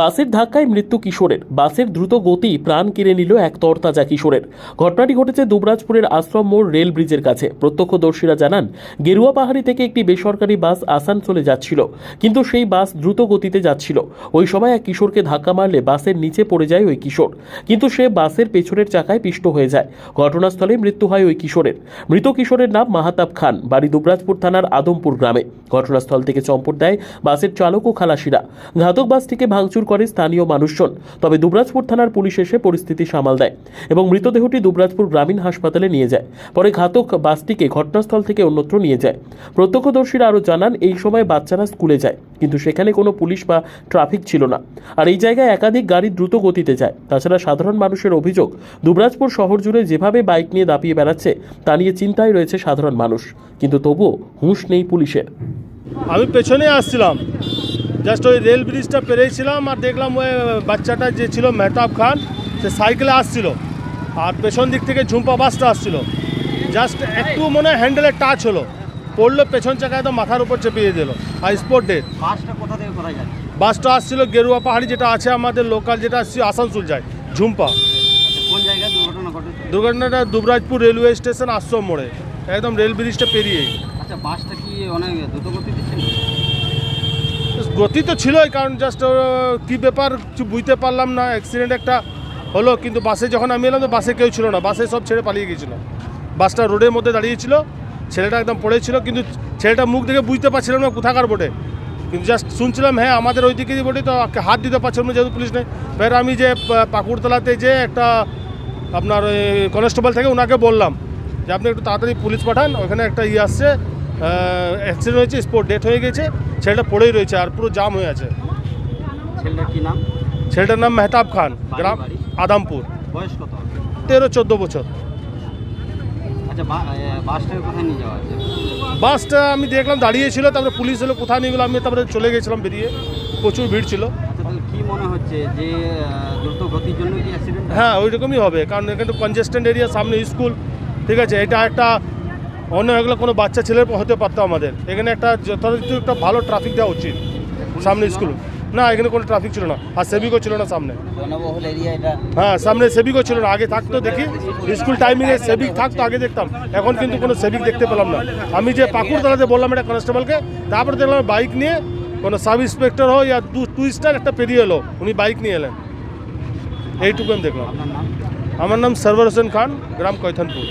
বাসের ধাক্কায় মৃত্যু কিশোরের। বাসের দ্রুত গতি প্রাণ কেড়ে নিল এক তরতাজা কিশোরের। ঘটনাটি ঘটেছে দুবরাজপুরের আশ্রম মোড় রেল ব্রিজের কাছে। প্রত্যক্ষদর্শীরা জানান, গেরুয়া পাহাড়ি থেকে একটি বেসরকারি বাস আসানসোলে যাচ্ছিল, কিন্তু সেই বাস দ্রুত গতিতে যাচ্ছিল। ওই সময় এক কিশোরকে ধাক্কা মারলে বাসের নিচে পড়ে যায় ওই কিশোর, কিন্তু সে বাসের পেছনের চাকায় পিষ্ট হয়ে যায়। ঘটনাস্থলে মৃত্যু হয় ওই কিশোরের। মৃত কিশোরের নাম মাহাতাব খান, বাড়ি দুবরাজপুর থানার আদমপুর গ্রামে। ঘটনাস্থল থেকে চম্পট দেয় বাসের চালক ও খালাসিরা। ঘাতক বাসটিকে ভাঙচুর করে স্থানীয় মানুষজন। তবে দুবরাজপুর থানার পুলিশ এসে পরিস্থিতি সামাল দেয় এবং মৃতদেহটি দুবরাজপুর গ্রামীণ হাসপাতালে নিয়ে যায়। পরে ঘাতক বাসটিকে ঘটনাস্থল থেকে অন্যত্র নিয়ে যায়। প্রত্যক্ষদর্শীরা আরও জানান, এই সময় বাচ্চারা স্কুলে যায়, কিন্তু সেখানে কোনো পুলিশ বা ট্রাফিক ছিল না। আর এই জায়গায় একাধিক গাড়ি দ্রুত গতিতে যায়। তাছাড়া সাধারণ মানুষের অভিযোগ, দুবরাজপুর শহর জুড়ে যেভাবে বাইক নিয়ে দাপিয়ে বেড়াচ্ছে, তা নিয়ে চিন্তায় রয়েছে সাধারণ মানুষ। কিন্তু তবুও হুঁশ নেই পুলিশের। আমি পেছনে আসছিলাম। জাস্ট ওই রেল ব্রিজটা পেরিয়েছিলাম আর দেখলাম ওই বাচ্চাটা যে ছিল মেহতাব খান সে সাইকেলে আসছিল। আর পেছন দিক থেকে ঝুম্পা বাসটা আসছিল। জাস্ট একটু মনে হয় হ্যান্ডেলে টাচ হলো। পড়ল পেছন চাকায় একদম মাথার উপর চেপিয়ে দিল। আর স্পট ডেট বাসটা কোথা থেকে কোথায় যাচ্ছে? বাসটা আসছিল গেরুয়া পাহাড়ি যেটা আছে আমাদের লোকাল যেটা আসছে আসানসোল যায় ঝুম্পা। আচ্ছা কোন জায়গায় দুর্ঘটনা ঘটেছে? দুর্ঘটনাটা দুবরাজপুর রেলওয়ে স্টেশন আশ্রম মোড়ে। একদম রেল ব্রিজটা পেরিয়ে। আচ্ছা বাসটা কি অনেক দ্রুত গতিতে ছিল গতি তো ছিলই, কারণ জাস্ট কি ব্যাপার কিছু বুঝতে পারলাম না অ্যাক্সিডেন্ট একটা হলো, কিন্তু বাসে যখন আমি এলাম তো বাসে কেউ ছিল না বাসে সব ছেড়ে পালিয়ে গিয়েছিল। বাসটা রোডের মধ্যে দাঁড়িয়েছিল ছেলেটা একদম পড়েছিল কিন্তু ছেলেটা মুখ দেখে বুঝতে পারছিলাম না কোথাকার বোটে। কিন্তু জাস্ট শুনছিলাম হ্যাঁ আমাদের ওই দিকেরই বোটে, তো হাত দিতে পারছিলাম না, যেহেতু পুলিশ নেই। ফের আমি যে পাকুড়তলাতে যে একটা আপনার কনস্টেবল থেকে ওনাকে বললাম যে, আপনি একটু তাড়াতাড়ি পুলিশ পাঠান, ওখানে একটা ইয়ে আসছে অ্যাক্সিডেন্ট হয়েছে স্পোর্ট ডেথ হয়ে গেছে ছেলেটা পড়েই রয়েছে আর পুরো জাম হয়ে আছে। ছেলেটার কি নাম? ছেলেটার নাম মেহতাব খান গ্রাম আদামপুর। বয়স কত? তেরো চোদ্দ বছর। আচ্ছা বা- কোথায় নিয়ে যাওয়া আছে বাসটা আমি দেখলাম দাঁড়িয়েছিল তারপরে পুলিশ এলো কোথায় নিয়ে গেলো আমি তারপরে চলে গেছিলাম বেরিয়ে। প্রচুর ভিড় ছিল। আচ্ছা কি মনে হচ্ছে যে দ্রুত গতির জন্য কি অ্যাক্সিডেন্ট হ্যাঁ ওইরকমই হবে কারণ এখানে তো কনজেস্টেন্ট এরিয়া সামনে স্কুল ঠিক আছে? এটা একটা অন্য এগুলো কোনো বাচ্চা ছেলের হতে পারতো আমাদের। এখানে একটা যথাযথ একটা ভালো ট্রাফিক দেওয়া উচিত সামনে স্কুল না এখানে কোনো ট্রাফিক ছিল না। আর সেভিকও ছিল না সামনে। হ্যাঁ সামনে সেভিকও ছিল না। আগে থাকতো দেখি স্কুল টাইমিংয়ে সেভিক থাকতো আগে দেখতাম। এখন কিন্তু কোনো সেভিক দেখতে পেলাম না। আমি যে পাকুড়তলাতে বললাম একটা কনস্টেবলকে তারপরে দেখলাম বাইক নিয়ে কোনো সাব ইন্সপেক্টর হোক ইয়া টু স্টার একটা পেরিয়ে এলো। উনি বাইক নিয়ে এলেন। এইটুকু আমি দেখলাম। আমার নাম সরওয়ার হোসেন খান গ্রাম কৈথনপুর।